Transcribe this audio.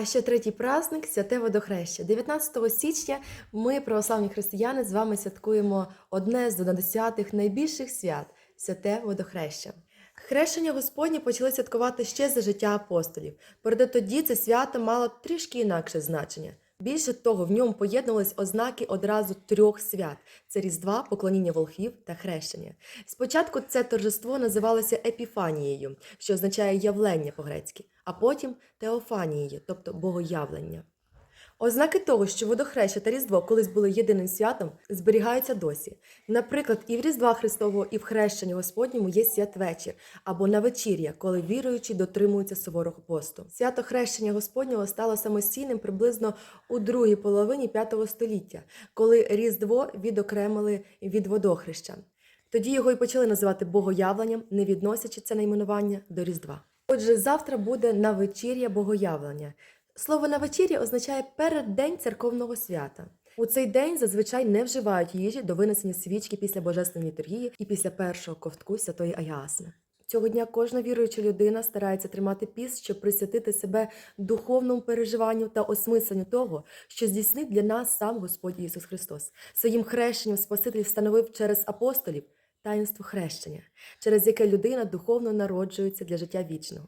А ще третій праздник святе водохреща. 19 січня ми, православні християни, з вами святкуємо одне з десятих найбільших свят святе водохреща. Хрещення Господнє почали святкувати ще за життя апостолів. Проте тоді це свято мало трішки інакше значення. Більше того, в ньому поєднувались ознаки одразу трьох свят: це Різдва, поклоніння волхів та хрещення. Спочатку це торжество називалося Епіфанією, що означає явлення по-грецьки, а потім Теофанією, тобто богоявлення. Ознаки того, що водохреща та Різдво колись були єдиним святом, зберігаються досі. Наприклад, і в Різдва Христового, і в хрещенні Господньому є святвечір або навечір'я, коли віруючі дотримуються суворого посту. Свято хрещення Господнього стало самостійним приблизно у другій половині V століття, коли Різдво відокремили від водохреща. Тоді його і почали називати богоявленням, не відносячи це найменування до Різдва. Отже, завтра буде навечір'я богоявлення. Слово на навечір'я означає переддень церковного свята. У цей день зазвичай не вживають їжі до винесення свічки після божественної літургії і після першого ковтку святої Аясни. Цього дня кожна віруюча людина старається тримати піст, щоб присвятити себе духовному переживанню та осмисленню того, що здійснив для нас сам Господь Ісус Христос. Своїм хрещенням Спаситель встановив через апостолів таїнство хрещення, через яке людина духовно народжується для життя вічного.